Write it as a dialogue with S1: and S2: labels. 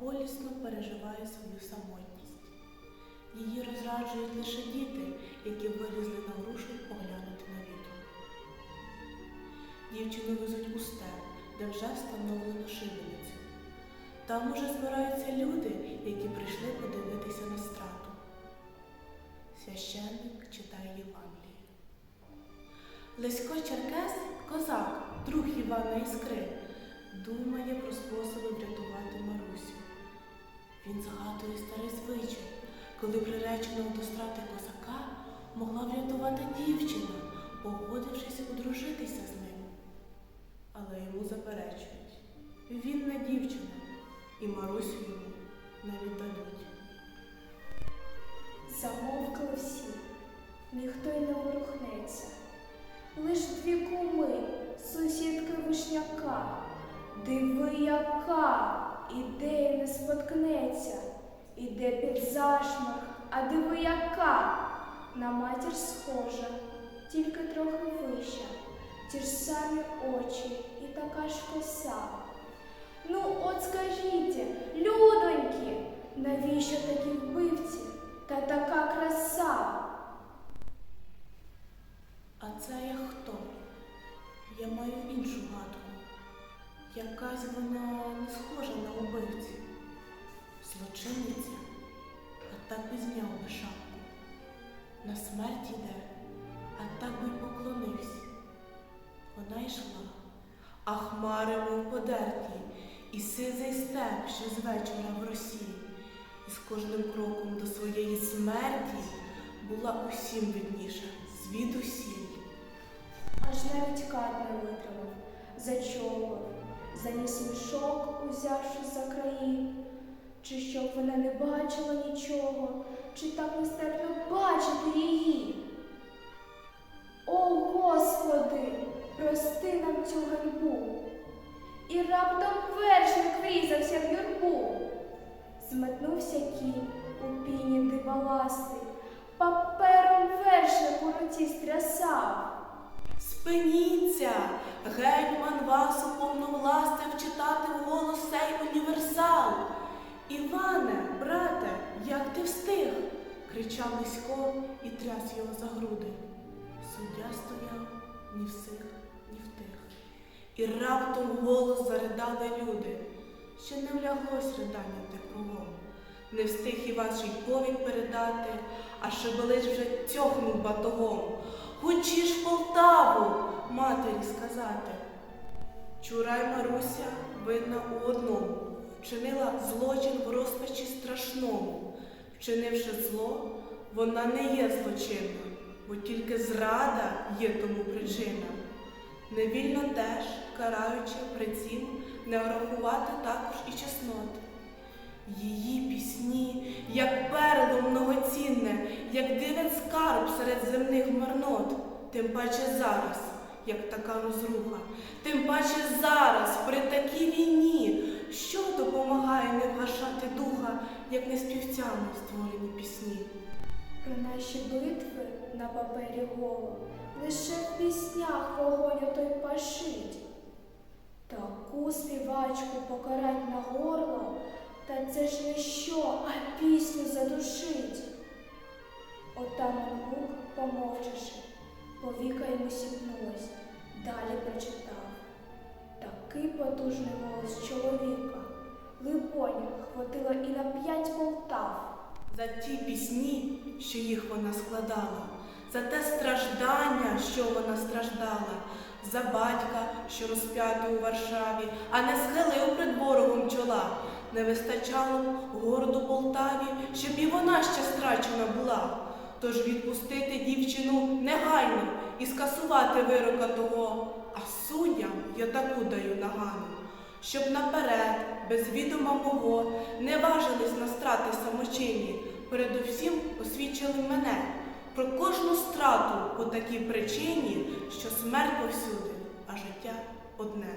S1: Болісно переживає свою самотність. Її розраджують лише діти, які вилізли на грушу поглянути на вітру. Дівчину везуть у степ, де вже встановлено шибеницю. Там уже збираються люди, які прийшли подивитися на страту. Священник читає Євангеліє. Лесько Черкес, козак, друг Івана Іскри, думає про способи врятувати Марусю. Він згадує старий звичай, коли приреченого до страти козака могла врятувати дівчина, погодившись одружитися з ним. Але йому заперечують. Він не дівчина, і Марусю йому не віддадуть.
S2: Замовкли всі, ніхто й не ворухнеться. Лиш дві куми, сусідки вишняка. Диви, яка, іде не споткнеться, іде під зашмах, а диви, яка, на матір схожа, тільки трохи вища, ті ж самі очі і така ж коса. Ну, от скажіть, людоньки, навіщо такі вбивці та така краса?
S1: А це я хто? Я маю іншу гадку. Якась вона не схожа на убивцю. Злочинниця, а так би зняв би шапку. На смерть іде, а так би й поклонився. Вона йшла, а хмари мов подерті, і сизий степ ще з вечора в росі. І з кожним кроком до своєї смерті була усім видніша, звідусіль.
S2: Аж навіть кат не витримав, зачовгав, заніс мішок, узявши за краї. Чи щоб вона не бачила нічого, чи так нестерпно бачити її. О, Господи, прости нам цю ганьбу. І раптом вершник врізався в юрбу. Зметнувся кінь у піні дибаласти, папером вершник у руці стрясав.
S1: Спиніться! Гетьман вас уповновластив читати вголос цей універсал. Іване, брате, як ти встиг? кричав Лисько і тряс його за груди. Суддя стояв ні всіх, ні втих. І раптом голос заридали люди. Ще не вляглось ридання те кругом. Не встиг і вашій повідь передати, а шебелиш вже тьохнув батогом. Хочі ж Полтаву, матері сказати. Чурай Маруся винна у одному, вчинила злочин в розпачі страшному. Вчинивши зло, вона не є злочинна, бо тільки зрада є тому причина. Невільно теж, караючи при цім, не врахувати також і чеснот. Її пісні, як перло многоцінне, як дивен скарб серед земних марнот, тим паче зараз, як така розруха, тим паче зараз, при такій війні, що допомагає не вгашати духа, як не співцями створені пісні.
S2: Про наші битви на папері голо лише в піснях вогонь той пашить. Таку співачку покарать на горло, та це ж не що, а пісню задушить. Отаман Гук, помовчавши, повіка йому сіпнулась, далі прочитав. Такий потужний голос чоловіка, либонь, хватило і на п'ять полтав.
S1: За ті пісні, що їх вона складала, за те страждання, що вона страждала, за батька, що розп'ятий у Варшаві, а не схилив пред ворогом чола. Не вистачало городу Полтаві, щоб і вона ще страчена була. Тож відпустити дівчину негайно і скасувати вирока того, а суддям я таку даю нагану, щоб наперед, без відома мого, не важились на страти самочинні, передусім освічили мене про кожну страту по такій причині, що смерть повсюди, а життя одне.